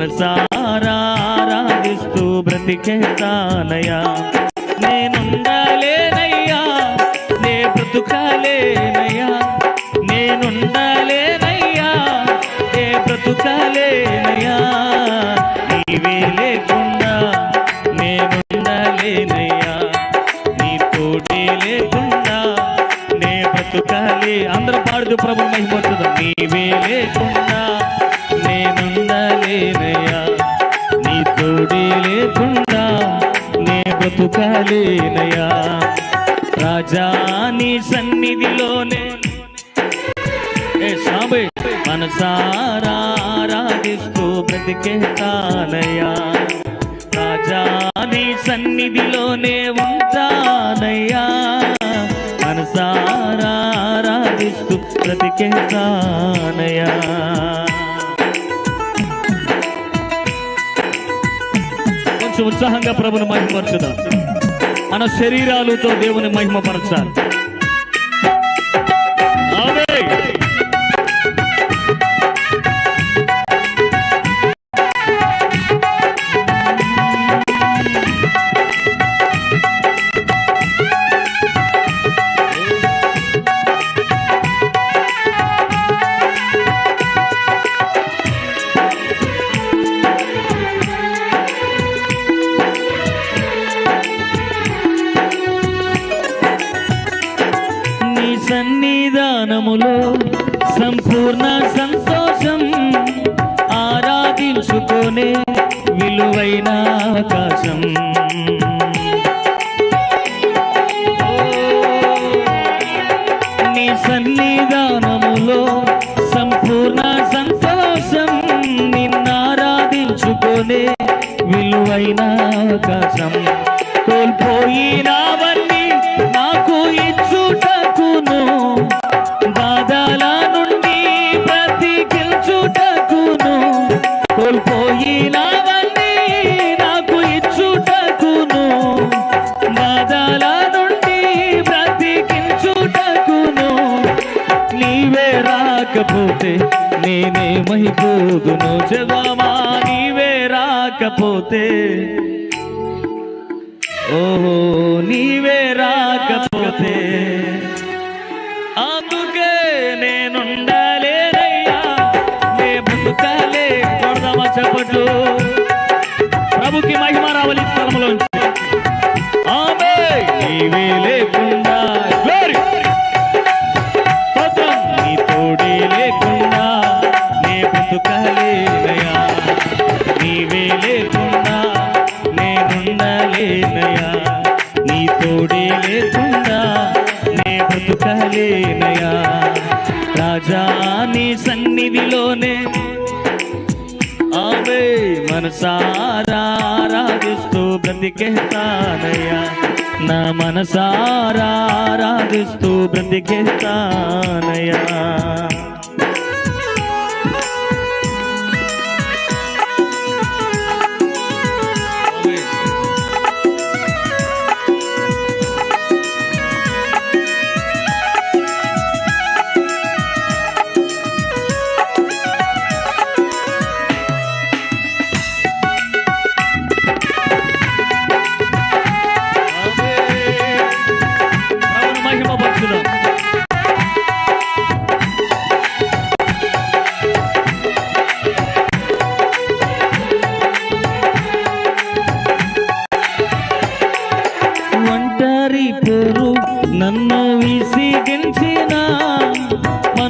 మనసారా ఆరాధిస్తూ బ్రతికేతానయ్యా నేనుండాలేనయ్యా నే బ్రతుకాలేనయ్యా. నేనుండాలేనయ్యా నే బ్రతుకాలేనయ్యా. నీవే లేకుండా నేనుండాలేనయ్యా నీ తోటే లేకుండా నే బ్రతుకాలే. అందరూ పాడుతూ ప్రభు మహిమవుతుంది నీవే లేకుండా నేనుండాలేనయ్యా నీ తోడే లేకుండా నే బ్రతుకాలేనయ్యా. రాజా నీ సన్నిధిలోనే. ఏ సాబే మనసారా ఆరాధిస్తూ బ్రతికేతానయ్యా రాజా నీ సన్నిధిలోనే ఉంటానయ్యా. మనసారా ఆరాధిస్తూ బ్రతికేతానయ్యా ఉత్సాహంగా ప్రభుని మహిమపరచుదాం. మన శరీరాలతో దేవుని మహిమపరచాలి. సన్నిధానములో సంపూర్ణ సంతోషం ఆరాధించుకునే విలువైన ఆకాశం. నీ సన్నిధానములో సంపూర్ణ సంతోషం నిన్నారాధించుకునే విలువైన ఆకాశం. కోల్పోయినా రాకపోతే నేనేమైపోదును జగమా నీవే రాకపోతే. ఓహో నీవే రాకపోతే. అందుకే నేనుండాలేనయ్యా. నే బతుకాలే కొడదామా చెప్పట్లు. ప్రభుకి మహిమ రావాలి ఈ స్థలంలోంచి. ఆమె నీవే లేకుండా. బ్రతుకలేనయ్యా రాజా నీ సన్నిధిలోనే ఆమె మనసారా ఆరాధిస్తూ బ్రతికేస్తానయ్యా. నా మనసారా ఆరాధిస్తూ బ్రతికేస్తానయ్యా.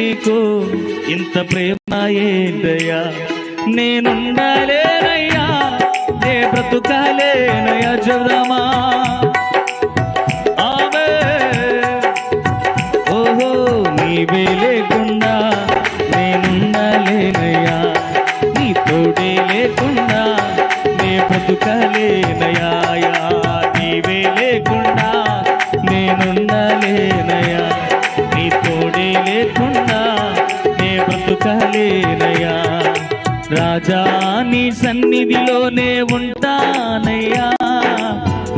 నీకు ఇంత ప్రేమ ఏంటయ్యా నేనుండలేనయ్యా నే బ్రతుకాలేనయ్యా చెబుదామా? ఆమె ఓహో నీవే లేకుండా నేనుండలేనయ్యా నీ తోడే లేకుండా నే బ్రతుకలేనయ్యా నీవే లేకుండా నేనుండలేనయ్యా. లేకుండా నే బ్రతుకలేనయ్యా. రాజా నీ సన్నిధిలోనే ఉంటానయ్యా.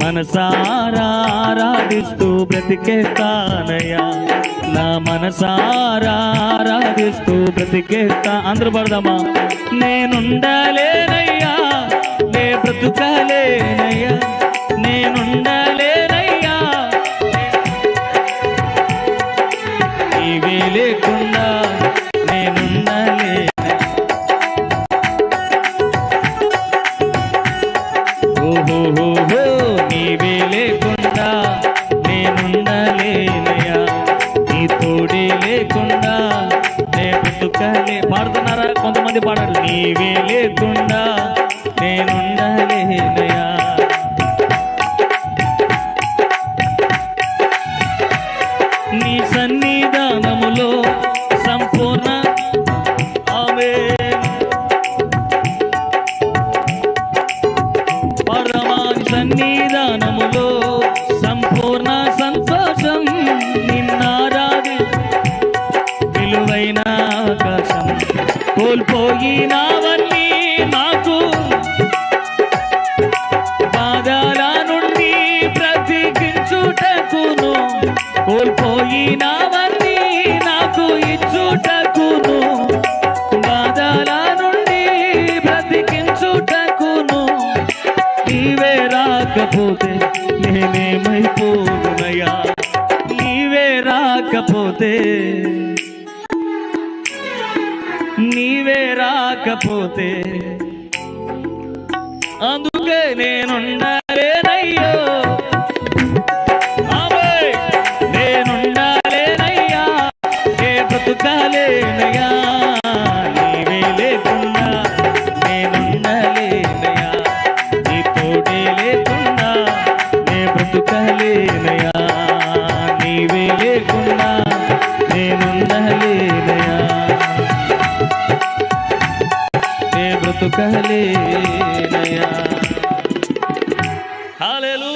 మనసారా ఆరాధిస్తూ బ్రతికేస్తానయ్యా. నా మనసారా ఆరాధిస్తూ బ్రతికేస్తా. అందరూ పడదామా? నేనుండలేనయ్యా. నే బ్రతుకలేనయ్యా. నేనుండలే నీవే లేకుండా నేనుండలే ఓహోహోహో నీవే లేకుండా నేనుండలేనయ్యా నీ తోడే లేకుండా నే పాడుతున్నారా కొంతమంది పాడాలి నీవే లేకుండా కోల్పోయినవన్నీ నాకు బాధల నుండి బ్రతికించుటకును కోల్పోయినవన్నీ నాకు ఇచ్చుటకును. బాధల నుండి బ్రతికించుటకును నీవే రాకపోతే నేనేమైపోనయా నీవే రాకపోతే నీవే రాకపోతే అందుకే నేనుండలేనయ్యో. ఆమె నేనుండలేనయ్యా. ఏ బ్రతుకాలేనయ్యా तो कह ले नया हालेलुया